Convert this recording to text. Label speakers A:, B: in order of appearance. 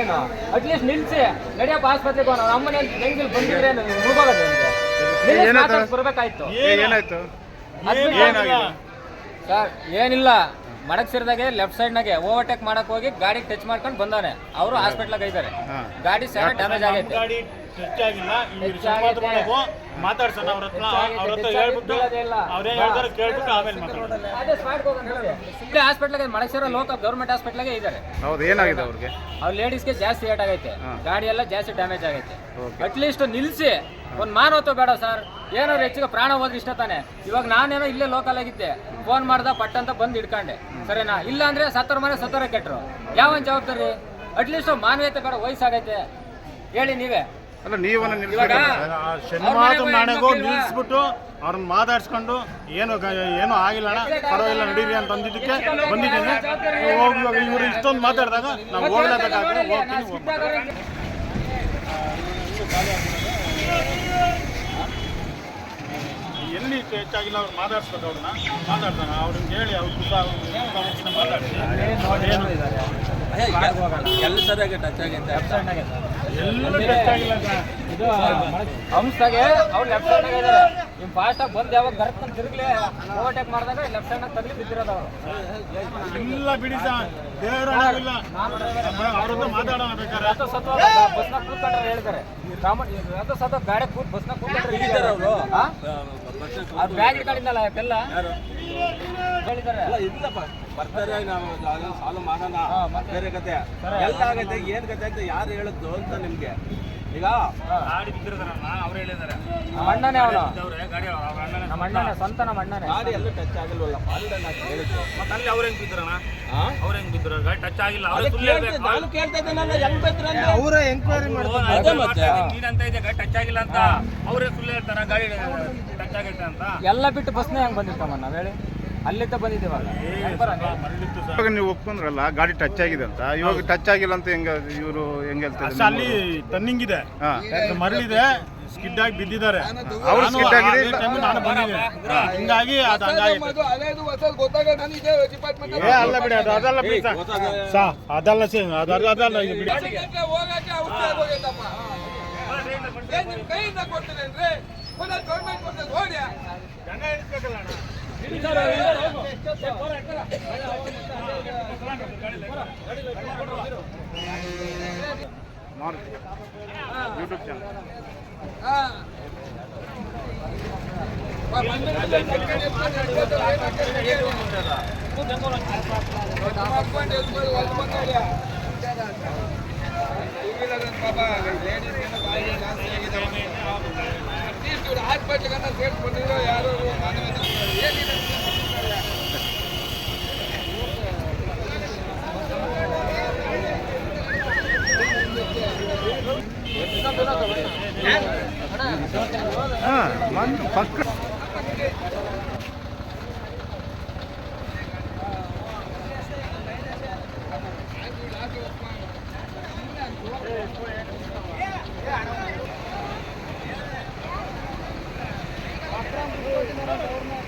A: ಏನು ಅಟ್ಲೀಸ್ಟ್ ನಿಲ್ಸಿ ನಡಿಯಪ್ಪ ಆಸ್ಪತ್ರೆಗೆ ಹೋಗೋಣ. ಅಮ್ಮನ ಹೆಂಗಿಲ್ ಬಂದಿದ್ರೆ ಮುಳುಗೋಗೋದು
B: ಏನಾಯ್ತು?
A: ಬರ್ಬೇಕಾಯ್ತು.
B: ಏನಾಯ್ತು?
A: ಸರ್ ಏನಿಲ್ಲ. ಮಡಗ್ಸಿರ್ದಾಗೆ ಲೆಫ್ಟ್ ಸೈಡ್ನಾಗೆ ಓವರ್ಟೇಕ್ ಮಾಡಕ್ ಹೋಗಿ ಗಾಡಿ ಟಚ್ ಮಾಡ್ಕೊಂಡು ಬಂದಾನೆ ಅವರು ಹಾಸ್ಪಿಟ್ಲಾಗ ಇದ್ದಾರೆ. ಗಾಡಿ ಸಹ ಡ್ಯಾಮೇಜ್ ಆಗೈತೆ.
C: ಮಾತಾಡ್ಸೋಣ ಅವ್ರ ಹತ್ರ ಅವ್ರ ಹತ್ರ ಹೇಳ್ಬಿಟ್ಟು. ಅವ್ರೇನ್ ಹೇಳ್ತಾರೆ ಕೇಳ್ಬಿಟ್ಟು ಆಮೇಲೆ
A: ಇಲ್ಲೇ ಹಾಸ್ಪಿಟ್ಲಾಗೆ ಮಡಗ್ಸಿರೋ ಲೋಕಲ್ ಗೌರ್ಮೆಂಟ್ ಹಾಸ್ಪಿಟ್ಲಾಗೆ ಇದ್ದಾರೆ.
B: ಹೌದು ಏನಾಗಿದೆ ಅವ್ರಿಗೆ?
A: ಅವ್ರ ಲೇಡೀಸ್ಗೆ ಜಾಸ್ತಿ ಏಟ್ ಆಗೈತೆ. ಗಾಡಿ ಎಲ್ಲ ಜಾಸ್ತಿ ಡ್ಯಾಮೇಜ್ ಆಗೈತೆ. ಅಟ್ಲೀಸ್ಟ್ ನಿಲ್ಸಿ. ಒಂದ್ ಮಾನವತ್ತು ಬೇಡ ಸರ್. ಏನಾದ್ರು ಹೆಚ್ಚಿಗೆ ಪ್ರಾಣ ಹೋದ್ರೆ ಇಷ್ಟ ತಾನೆ. ಇವಾಗ ನಾನೇನೋ ಇಲ್ಲೇ ಲೋಕಲ್ ಆಗಿದ್ದೆ. ಫೋನ್ ಮಾಡ್ದ ಪಟ್ ಅಂತ ಬಂದು ಹಿಡ್ಕೊಂಡೆ. ಸರಿನಾ? ಇಲ್ಲ ಅಂದ್ರೆ ಸತ್ತರ ಮನೆ ಸತ್ತರ ಕೆಟ್ಟರು ಯಾವನ್ ಜವಾಬ್ದಾರಿ? ಅಟ್ಲೀಸ್ಟ್ ಮಾನವೀಯತೆ ಬೇಡ ವಯಸ್ಸಾಗೈತೆ. ಹೇಳಿ ನೀವೇ.
B: ಅಲ್ಲ ನೀವನ್ನ ನಿಲ್ಸ್ಬೇಕಲ್ಲ
C: ಆ
A: ಶನಿಮಾತು
C: ನಾಳೆಗೂ? ನಿಲ್ಲಿಸ್ಬಿಟ್ಟು ಅವ್ರನ್ನ ಮಾತಾಡ್ಸ್ಕೊಂಡು ಏನು ಗ- ಏನು ಆಗಿಲ್ಲ ಅಣ್ಣ ಪರವಾಗಿಲ್ಲ ನಡೀರಿ ಅಂತ ಅಂದಿದ್ದಕ್ಕೆ ಬಂದಿದ್ದೀನಿ. ಹೋಗಿ ಇವರು ಇವ್ರು ಇಷ್ಟೊಂದು ಮಾತಾಡಿದಾಗ ನಾವು ಹೋಗ್ಲೇಬೇಕಾಗ್ತದೆ ಹೋಗ್ತೀನಿ ಎಲ್ಲಿ ಹೆಚ್ಚಾಗಿಲ್ಲ ಅವ್ರು ಮಾತಾಡ್ಸ್ಬೇಕು ಅವ್ರನ್ನ. ಮಾತಾಡ್ತಾನೆ ಅವ್ರನ್ನ ಹೇಳಿ ಅವ್ರ ಸುತ್ತ ಏನು?
D: ಎಲ್ಲ ಸರಿಯಾಗಿ ಟಚ್ ಆಗೈತೆ
C: ಎಲ್ಲ ಟಚ್ ಆಗಿಲ್ಲ
A: ಇದು ಹಂಸ್ದಾಗೆ ಅವ್ರು ಲೆಫ್ಟ್ ಸೈಡ್ ಆಗಿದ್ದಾರೆ ನಿಮ್ ಫಾಸ್ಟ್ ಆಗಿ ಬಂದು ಯಾವಾಗ ಗರ್ಕ್ ತಿರುಗ್ಲಿ ಓವರ್ಟೇಕ್ ಮಾಡಿದಾಗ ಲೆಫ್ಟ್ ಸೈಡ್ ತಗಲಿ ಬಿದ್ದಿರೋದು ಅವರು.
C: ಇಲ್ಲ ಬಿಡಿ ಸರ್. ದೇವರ ಇಲ್ಲ. ಅವ್ರ ಹತ್ರ ಮಾತಾಡೋಣ ಬೇಕಾದ್ರೆ.
A: ಬಸ್ನ ಕೂತ್ಕೊಂಡ್ರೆ ಹೇಳ್ತಾರೆ ಕಾಮನ್ ರಥ ಸತ್ತು ಗಾಡಿ ಕೂತ್ ಬಸ್ನ ಕೂತ್ಕೊಂಡ್ರೆ
D: ಇದ್ದಾರೆ ಅವರು.
A: ಅವ್ರು ಬ್ಯಾಗ್ ಇಟ್ಕೊಂಡಿದ್ದಲ್ಲ ಎಲ್ಲ ಹೇಳಿದ್ದಾರೆ
D: ಇಲ್ಲಪ್ಪ. ಬರ್ತಾರೆ ನಾವು ಸಾಲ್ವ್ ಮಾಡೋಣ? ಬೇರೆ ಕತೆ. ಎಲ್ಲ ಆಗೈತೆ ಏನ್ ಕತೆ ಅಂತ ಯಾರು ಹೇಳಿದ್ದು ಅಂತ ನಿಮ್ಗೆ. ಈಗ?
C: ಗಾಡಿ ಬಿದ್ದಿರೋದಾರಲ್ಲ ಅವ್ರು ಹೇಳಿದಾರೆ
A: ನಮ್ಮ ಅಣ್ಣನೇ ಅವನು.
C: ಗಾಡಿ ಅವ್ರ ಅಣ್ಣನೇ
A: ನಮ್ಮ ಅಣ್ಣನೇ ಸ್ವಂತ ನಮ್ಮ ಅಣ್ಣನೇ.
D: ಗಾಡಿ ಎಲ್ಲ ಟಚ್ ಆಗಿಲ್ವಲ್ಲ ಪಾಲ್ಡನ್ ಅಂತ ಹೇಳಿದ್ದು
C: ಮತ್ತೆ ಅಲ್ಲಿ ಅವ್ರ ಹೆಂಗ್ ಬಿದ್ದರಣ
D: ಅವ್ರು
C: ಅವ್ರ ಹೆಂಗ್ ಬಿದ್ರು ಗಾಡಿ ಟಚ್ ಆಗಿಲ್ಲ
D: ಅದೇ ಕೇಳ್ತಿದ್ದೆ, ನಾನು ಕೇಳ್ತಾ ಇದ್ದೇನಲ್ಲ ಹೆಂಗ್ ಬಿದ್ರಂತ
B: ಅವರ ಎಂಕ್ವೈರಿ
D: ಅದೇ ಮತ್ತೆ.
C: ಅಂತ ಇದೆ ಗಾಡಿ ಟಚ್ ಆಗಿಲ್ಲ ಅಂತ. ಅವರೇ ಸುಳ್ಳು ಹೇಳ್ತಾರ ಗಾಡಿ ಟಚ್ ಆಗೈತೆ ಅಂತ.
A: ಎಲ್ಲ ಬಿಟ್ಟು ಬಸ್ನೇ ಹೆಂಗ್ ಬಂದಿರ್ತಾವ ನಾವ್ ಹೇಳಿ? ಅಲ್ಲಿದ್ದ
B: ಬಂದಿದ್ದೇವಾಗ? ನೀವು? ಒಪ್ಕೊಂಡ್ರಲ್ಲ ಗಾಡಿ ಟಚ್ ಆಗಿದೆ ಅಂತ. ಇವಾಗ ಟಚ್ ಆಗಿಲ್ಲ ಅಂತ ಹೆಂಗ ಇವರು ಹೆಂಗ
C: ಅಲ್ಲಿ ಟರ್ನಿಂಗ್ ಇದೆ.
B: ಹಾ.
C: ಮರಳಿದೆ ಸ್ಕಿಡ್ ಆಗಿ ಬಿದ್ದಿದ್ದಾರೆ.
B: ಅವರು
C: ನಾನು
B: skid ಆಗಿದೆ?
C: ನಾನು ಬಂದಿದ್ದೆ. ಹಿಂಗಾಗಿ ಅದು ಹಂಗಾಗಿತ್ತು ಏ ಅಲ್ಲ ಬಿಡಿ ಅದು ಅದಲ್ಲ ಬಿಡಿ ಸಾ. ಸಾ ಅದಲ್ಲ ಸಿ ಅದು ಅದು ಅದಲ್ಲ ಇದು ಬಿಡಿ.
B: మారుతి హాస్పిటల్ కన్నా సేఫ్ పొందిరో యారు ಹಾಂ ಒಂದು ಪಕ್ಕ Thank you.